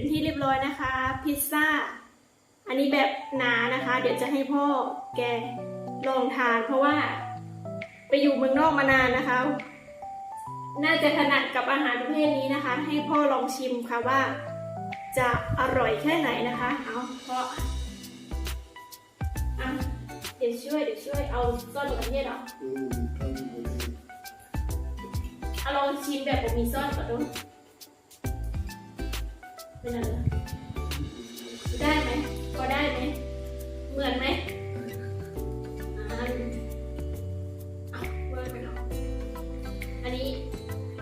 เป็นที่เรียบร้อยนะคะ พิซซ่า อันนี้แบบหนานะคะ เดี๋ยวจะให้พ่อแกลองทาน เพราะว่า ไปอยู่เมืองนอกมานานนะคะ น่าจะถนัดกับอาหารประเภทนี้นะคะ ให้พ่อลองชิมค่ะว่า จะอร่อยแค่ไหนนะคะ เอาพ่ออะเดี๋ยวช่วยเดี๋ยวช่วยเอาซ่อนมะเขือเทศเหรออืมทำไปเลยเอาลองชิมแบบผมมีซ่อนก่อนดู เป็นอะไรได้ไหมพอได้ไหมเหมือนไหมอ่าเอาเวิร์กไปเนาะอันนี้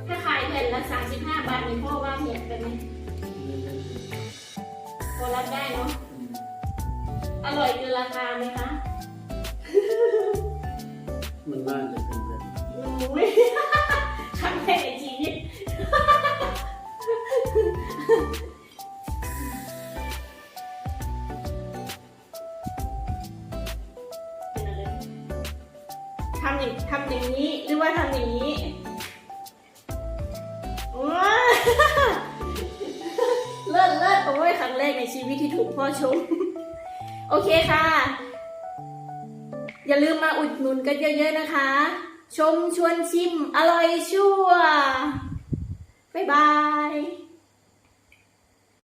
ถ้าขายแผ่นละ35บาทนี่พ่อว่าเหมือนกันไหมพอรับได้เนาะอร่อยเกินราคาไหมคะ มันน่าจะเป็นแบบอุ้ยครั้งแรกในชีวิำอย่างทำอย่างนี้หรือว่าทำอย่างนี้เลิศเลิศโอ้ยครั้งแรกในชีวิตที่ถูกพ่อชม โอเคค่ะ อย่าลืมมาอุดหนุนกันเยอะๆนะคะ ชมชวนชิม อร่อยชั่ว บ๊ายบาย